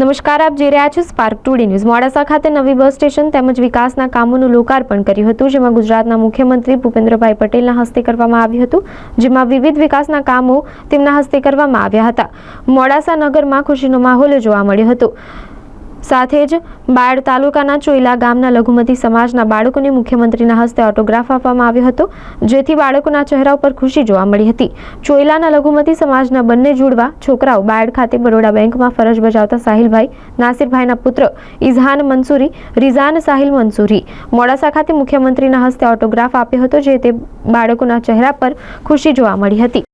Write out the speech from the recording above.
નમસ્કાર, આપ જોઈ રહ્યા છો સ્પાર્ક ટુડે ન્યૂઝ મોડાસા ખાતે નવી બસ સ્ટેશન તેમજ વિકાસના કામોનું લોકાર્પણ કર્યું હતું, જેમાં ગુજરાતના મુખ્યમંત્રી ભૂપેન્દ્રભાઈ પટેલના હસ્તે કરવામાં આવ્યું હતું, જેમાં વિવિધ વિકાસના કામો તેમના હસ્તે કરવામાં આવ્યા હતા. મોડાસા નગરમાં ખુશીનો માહોલ જોવા મળ્યો હતો. સાથે જ બાળ તાલુકાના ચોઈલા ગામના લઘુમતી સમાજના બાળકોને મુખ્યમંત્રીના હસ્તે ઓટોગ્રાફ આપવામાં આવ્યો હતો, જેથી બાળકોના ચહેરા ઉપર ખુશી જોવા મળી હતી. ચોઈલાના લઘુમતી સમાજના બંને જુડવા છોકરાઓ બાયડ ખાતે બરોડા બેંકમાં ફરજ બજાવતા સાહિલભાઈ નાસિરભાઈના પુત્ર ઇઝહાન મંસૂરી, રિઝાન સાહિલ મંસૂરી. મોડાસા ખાતે મુખ્યમંત્રીના હસ્તે ઓટોગ્રાફ આપ્યો હતો, જે તે બાળકોના ચહેરા પર ખુશી જોવા મળી હતી.